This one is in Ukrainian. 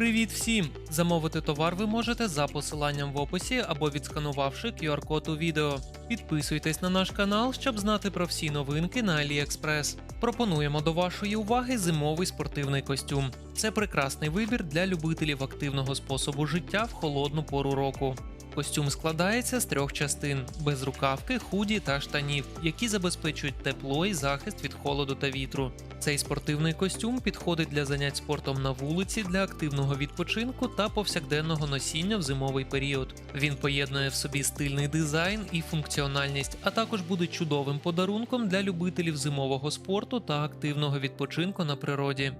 Привіт всім! Замовити товар ви можете за посиланням в описі або відсканувавши QR-код у відео. Підписуйтесь на наш канал, щоб знати про всі новинки на AliExpress. Пропонуємо до вашої уваги зимовий спортивний костюм. Це прекрасний вибір для любителів активного способу життя в холодну пору року. Костюм складається з трьох частин: безрукавки, худі та штанів, які забезпечують тепло і захист від холоду та вітру. Цей спортивний костюм підходить для занять спортом на вулиці, для активного відпочинку та повсякденного носіння в зимовий період. Він поєднує в собі стильний дизайн і функціональність, а також буде чудовим подарунком для любителів зимового спорту та активного відпочинку на природі.